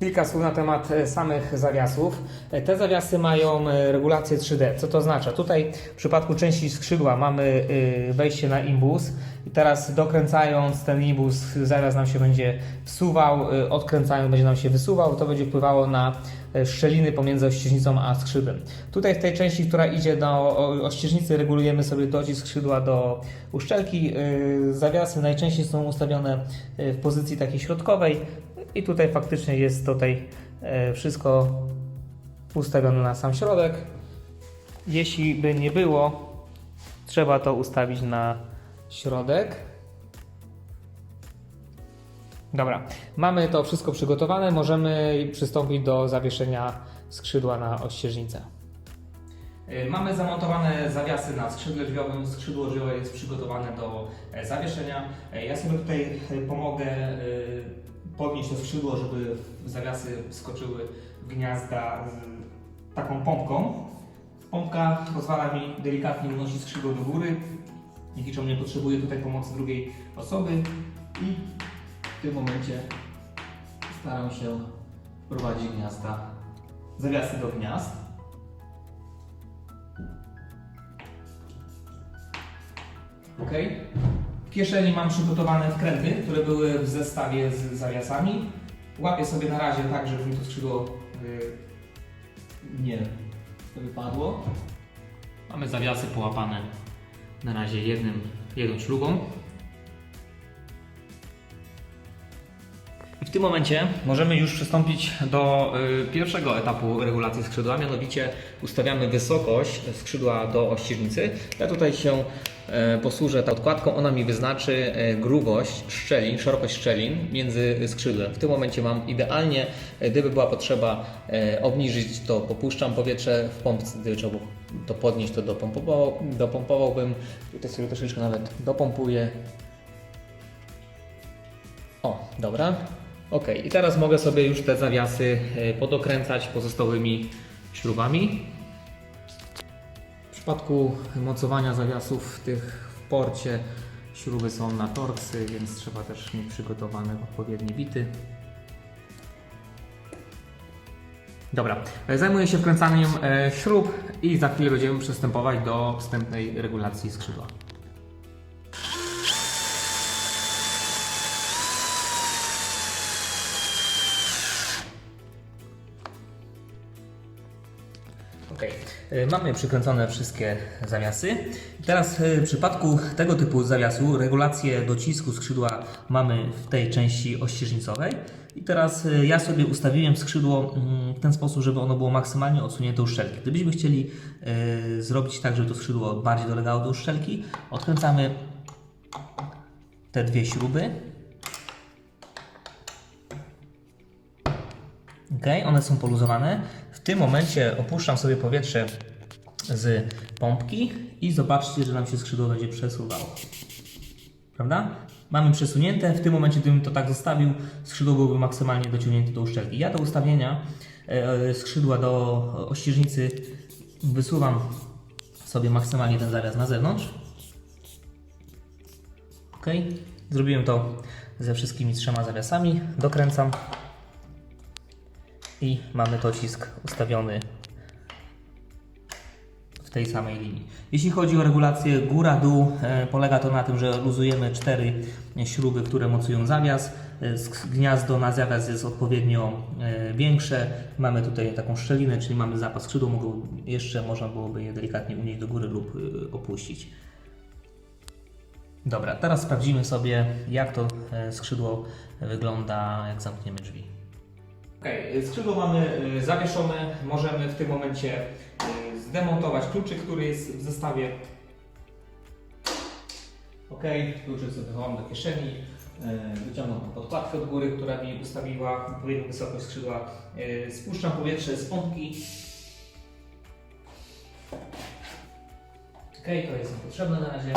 Kilka słów na temat e, samych zawiasów. E, Te zawiasy mają e, regulację 3D. Co to oznacza? Tutaj w przypadku części skrzydła mamy wejście na imbus i teraz dokręcając ten imbus zawias nam się będzie wsuwał, odkręcając będzie nam się wysuwał. To będzie wpływało na szczeliny pomiędzy ościeżnicą a skrzydłem. Tutaj w tej części, która idzie do ościeżnicy regulujemy sobie docisk skrzydła do uszczelki. Zawiasy najczęściej są ustawione w pozycji takiej środkowej i tutaj faktycznie jest tutaj e, wszystko ustawione na sam środek. Jeśli by nie było, trzeba to ustawić na środek. Dobra, mamy to wszystko przygotowane, możemy przystąpić do zawieszenia skrzydła na ościeżnicę. Y, Mamy zamontowane zawiasy na skrzydle drzwiowym. Skrzydło drzwiowe jest przygotowane do e, zawieszenia. E, Ja sobie tutaj e, pomogę e, podnieść to skrzydło, żeby zawiasy wskoczyły w gniazda z taką pompką. Pompka pozwala mi delikatnie unosić skrzydło do góry, dzięki czemu nie potrzebuję tutaj pomocy drugiej osoby i w tym momencie staram się wprowadzić gniazda, zawiasy do gniazd. Ok. Kieszeni mam przygotowane wkręty, które były w zestawie z zawiasami. Łapię sobie na razie tak, żeby mi to skrzydło y, nie wypadło. Mamy zawiasy połapane na razie jednym, jedną śrubą. W tym momencie możemy już przystąpić do y, pierwszego etapu regulacji skrzydła, mianowicie ustawiamy wysokość skrzydła do ościeżnicy. Ja tutaj się posłużę tą odkładką, ona mi wyznaczy e, grubość szczelin, szerokość szczelin między skrzydłem. W tym momencie mam idealnie, e, gdyby była potrzeba e, obniżyć, to popuszczam powietrze w pompce, gdyby trzeba to podnieść, to dopompował, dopompowałbym. Tutaj sobie troszeczkę nawet dopompuję. O, dobra. Ok, i teraz mogę sobie już te zawiasy e, podokręcać pozostałymi śrubami. Przypadku mocowania zawiasów tych w porcie śruby są na torksy, więc trzeba też mieć przygotowane odpowiednie bity. Dobra, e, zajmuję się wkręcaniem e, śrub i za chwilę będziemy przystępować do wstępnej regulacji skrzydła. Mamy przykręcone wszystkie zawiasy. Teraz e, w przypadku tego typu zawiasu regulację docisku skrzydła mamy w tej części ościeżnicowej. I teraz e, ja sobie ustawiłem skrzydło mm, w ten sposób, żeby ono było maksymalnie odsunięte od szczelki. Gdybyśmy chcieli e, zrobić tak, żeby to skrzydło bardziej dolegało do szczelki, odkręcamy te dwie śruby. Ok, one są poluzowane. W tym momencie opuszczam sobie powietrze z pompki i zobaczcie, że nam się skrzydło będzie przesuwało. Prawda? Mamy przesunięte. W tym momencie, gdybym to tak zostawił, skrzydło byłoby maksymalnie dociągnięte do uszczelki. Ja do ustawienia e, skrzydła do ościeżnicy wysuwam sobie maksymalnie ten zawias na zewnątrz. Ok, zrobiłem to ze wszystkimi trzema zawiasami. Dokręcam i mamy docisk ustawiony w tej samej linii. Jeśli chodzi o regulację góra-dół, e, polega to na tym, że luzujemy cztery śruby, które mocują zawias. E, Gniazdo na zawias jest odpowiednio e, większe. Mamy tutaj taką szczelinę, czyli mamy zapas skrzydła. Jeszcze można byłoby je delikatnie unieść do góry lub opuścić. Dobra, teraz sprawdzimy sobie, jak to skrzydło wygląda, jak zamkniemy drzwi. Ok, skrzydło mamy y, zawieszone. Możemy w tym momencie y, zdemontować kluczyk, który jest w zestawie. Ok, kluczyk sobie chowam do kieszeni. Y, Wyciągam podkładkę od góry, która mi ustawiła odpowiednią wysokość skrzydła. Spuszczam powietrze z pompki. Ok, to jest niepotrzebne na razie.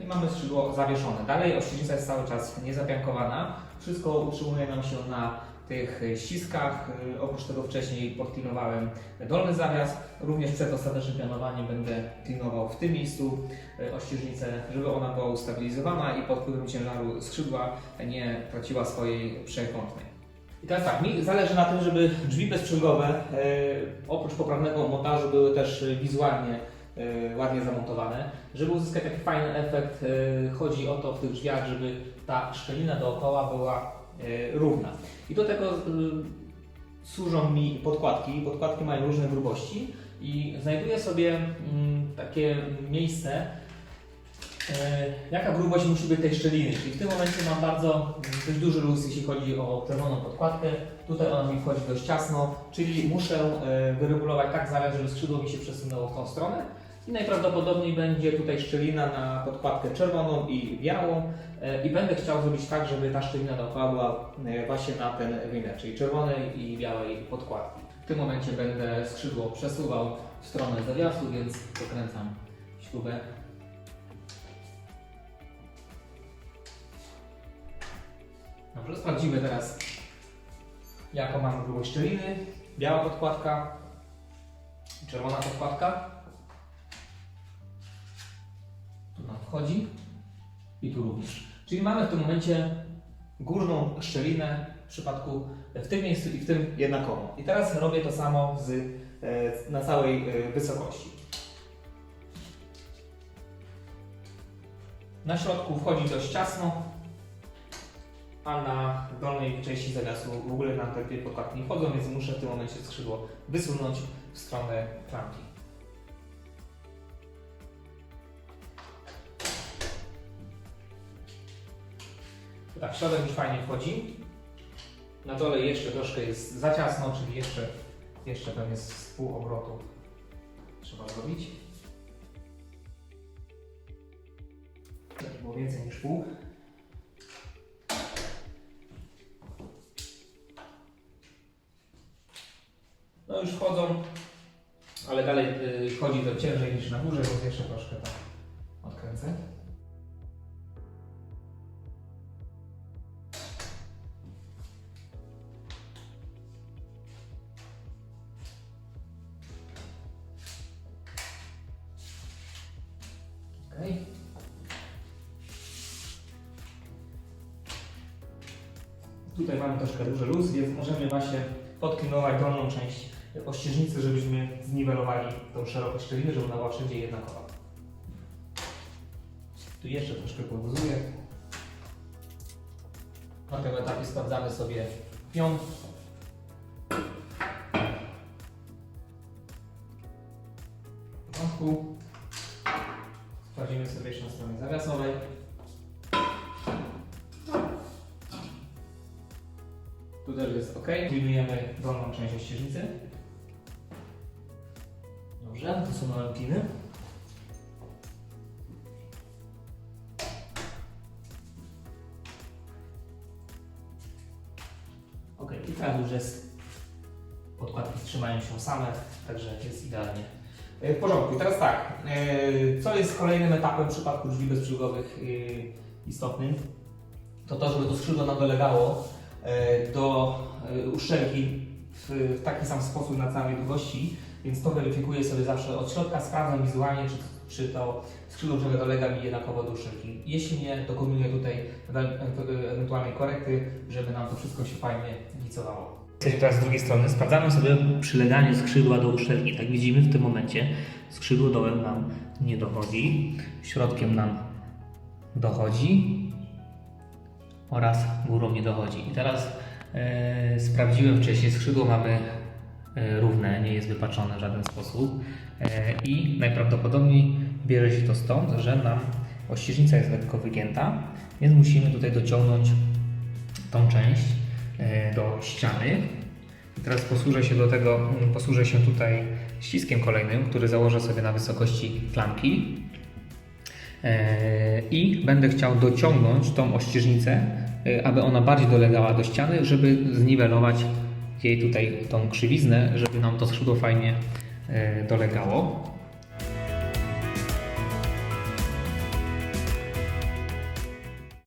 I mamy skrzydło zawieszone. Dalej ościeżnica jest cały czas niezapiankowana. Wszystko utrzymuje nam się na tych ściskach. E, Oprócz tego wcześniej podklinowałem dolny zawias. Również przed ostatecznym pianowaniem będę klinował w tym miejscu e, ościeżnicę, żeby ona była ustabilizowana i pod wpływem ciężaru skrzydła nie traciła swojej przekątnej. I teraz tak, mi zależy na tym, żeby drzwi bezprzegowe e, oprócz poprawnego montażu były też e, wizualnie e, ładnie zamontowane. Żeby uzyskać taki fajny efekt, e, chodzi o to w tych drzwiach, żeby ta szczelina dookoła była e, równa. I do tego e, służą mi podkładki. Podkładki mają różne grubości i znajduję sobie mm, takie miejsce, E, Jaka grubość musi być tej szczeliny? Czyli w tym momencie mam bardzo mm, dość duży luz, jeśli chodzi o czerwoną podkładkę. Tutaj ona mi wchodzi dość ciasno, czyli muszę e, wyregulować tak zaraz, żeby skrzydło mi się przesunęło w tą stronę. I najprawdopodobniej będzie tutaj szczelina na podkładkę czerwoną i białą. E, I będę chciał zrobić tak, żeby ta szczelina była e, właśnie na ten wymiar, czyli czerwonej i białej podkładki. W tym momencie będę skrzydło przesuwał w stronę zawiasu, więc dokręcam śrubę Dobrze, sprawdzimy teraz jaką mamy grubość szczeliny. Biała podkładka, czerwona podkładka. Wchodzi i tu również. Czyli mamy w tym momencie górną szczelinę w przypadku w tym miejscu i w tym jednakową. I teraz robię to samo z, e, na całej e, wysokości. Na środku wchodzi dość ciasno, a na dolnej części zawiasu w ogóle nam te dwie podkładki nie wchodzą, więc muszę w tym momencie skrzydło wysunąć w stronę klamki. Tak, środek już fajnie wchodzi. Na dole jeszcze troszkę jest za ciasno, czyli jeszcze, jeszcze pewnie z pół obrotu trzeba zrobić. Tak, było więcej niż pół. No już wchodzą, ale dalej y, wchodzi to ciężej niż na górze, więc jeszcze troszkę tam odkręcę. Tutaj mamy troszkę duży luz, więc możemy właśnie podklinować dolną część ościeżnicy, żebyśmy zniwelowali tą szerokość szczeliny, żeby ona była wszędzie jednakowa. Tu jeszcze troszkę poluzuję. Na tym etapie sprawdzamy sobie pion. W porządku. Tu też jest ok. Zdejmujemy dolną część ościeżnicy. Dobrze, to są małe piny. Ok, i teraz już jest. Podkładki trzymają się same, także jest idealnie. E, W porządku. I teraz tak, e, co jest kolejnym etapem w przypadku drzwi bezprzegowych e, istotnym? To to, żeby to skrzydło nam dolegało do e, uszczelki w, taki sam sposób na całej długości, więc to weryfikuję sobie zawsze od środka, sprawdzam wizualnie, czy, czy to skrzydło drzewa dolega mi jednakowo do uszczelki. Jeśli nie, dokonuję tutaj ewe- ewe- ewentualnej korekty, żeby nam to wszystko się fajnie gicowało. Jesteśmy teraz z drugiej strony. Sprawdzamy sobie przyleganie skrzydła do uszczelki. Tak widzimy w tym momencie skrzydło dołem nam nie dochodzi, środkiem nam dochodzi oraz górą nie dochodzi. I teraz e, sprawdziłem wcześniej, skrzydło mamy e, równe, nie jest wypaczone w żaden sposób e, i najprawdopodobniej bierze się to stąd, że nam ościeżnica jest lekko wygięta, więc musimy tutaj dociągnąć tą część e, do ściany. I teraz posłużę się do tego, mm, posłużę się tutaj ściskiem kolejnym, który założę sobie na wysokości klamki. E, I będę chciał dociągnąć tą ościeżnicę, e, aby ona bardziej dolegała do ściany, żeby zniwelować jej tutaj tą krzywiznę, żeby nam to skrzydło fajnie e, dolegało.